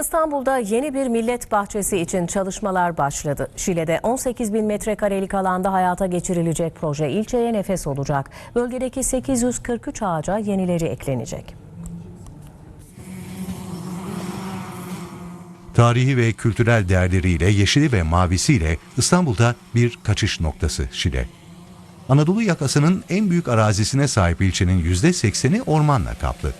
İstanbul'da yeni bir millet bahçesi için çalışmalar başladı. Şile'de 18 bin metrekarelik alanda hayata geçirilecek proje ilçeye nefes olacak. Bölgedeki 843 ağaca yenileri eklenecek. Tarihi ve kültürel değerleriyle, yeşili ve mavisiyle İstanbul'da bir kaçış noktası Şile. Anadolu yakasının en büyük arazisine sahip ilçenin %80'i ormanla kaplı.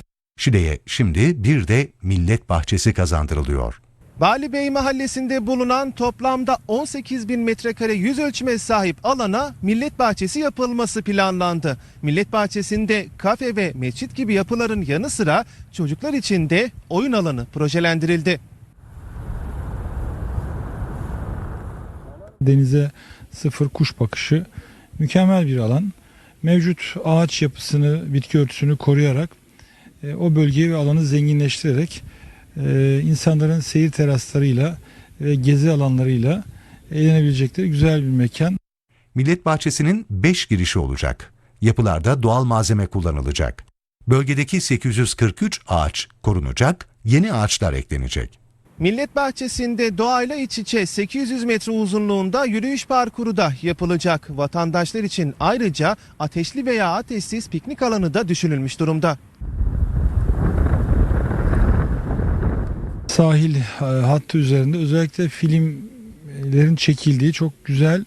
Şile'ye şimdi bir de millet bahçesi kazandırılıyor. Vali Bey mahallesinde bulunan toplamda 18 bin metrekare yüz ölçüme sahip alana millet bahçesi yapılması planlandı. Millet bahçesinde kafe ve mescit gibi yapıların yanı sıra çocuklar için de oyun alanı projelendirildi. Denize sıfır kuş bakışı mükemmel bir alan. Mevcut ağaç yapısını, bitki örtüsünü koruyarak e, o bölgeyi ve alanı zenginleştirerek e, insanların seyir teraslarıyla ve gezi alanlarıyla eğlenebilecekleri güzel bir mekan. Millet bahçesinin 5 girişi olacak. Yapılarda doğal malzeme kullanılacak. Bölgedeki 843 ağaç korunacak, yeni ağaçlar eklenecek. Millet bahçesinde doğayla iç içe 800 metre uzunluğunda yürüyüş parkuru da yapılacak. Vatandaşlar için ayrıca ateşli veya ateşsiz piknik alanı da düşünülmüş durumda. Sahil e, hattı üzerinde özellikle filmlerin çekildiği çok güzel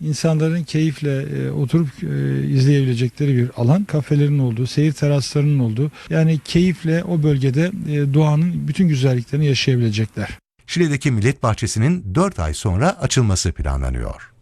insanların keyifle e, oturup e, izleyebilecekleri bir alan. Kafelerin olduğu, seyir teraslarının olduğu yani keyifle o bölgede e, doğanın bütün güzelliklerini yaşayabilecekler. Şile'deki millet bahçesinin 4 ay sonra açılması planlanıyor.